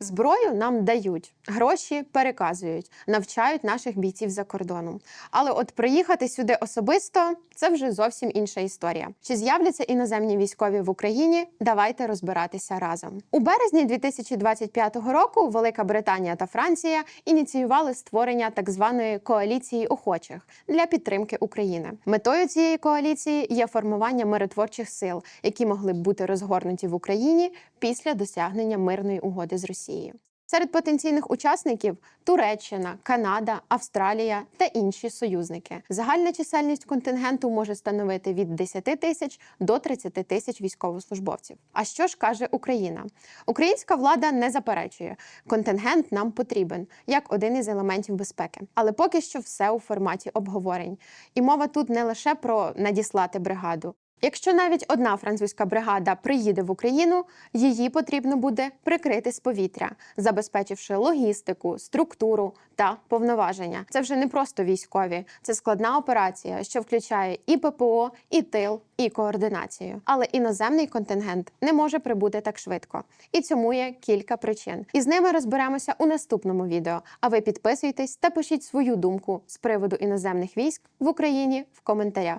Зброю нам дають, гроші переказують, навчають наших бійців за кордоном. Але от приїхати сюди особисто це вже зовсім інша історія. Чи з'являться іноземні військові в Україні? Давайте розбиратися разом. У березні 2025 року Велика Британія та Франція ініціювали створення так званої коаліції охочих для підтримки України. Метою цієї коаліції є формування миротворчих сил, які могли б бути розгорнуті в Україні після досягнення мирної угоди з Росією. Серед потенційних учасників Туреччина, Канада, Австралія та інші союзники. Загальна чисельність контингенту може становити від 10 тисяч до 30 тисяч військовослужбовців. А що ж каже Україна? Українська влада не заперечує, контингент нам потрібен як один із елементів безпеки. Але поки що все у форматі обговорень. І мова тут не лише про надіслати бригаду. Якщо навіть одна французька бригада приїде в Україну, її потрібно буде прикрити з повітря, забезпечивши логістику, структуру та повноваження. Це вже не просто військові, це складна операція, що включає і ППО, і тил, і координацію. Але іноземний контингент не може прибути так швидко. І цьому є кілька причин. І з ними розберемося у наступному відео. А ви підписуйтесь та пишіть свою думку з приводу іноземних військ в Україні в коментарях.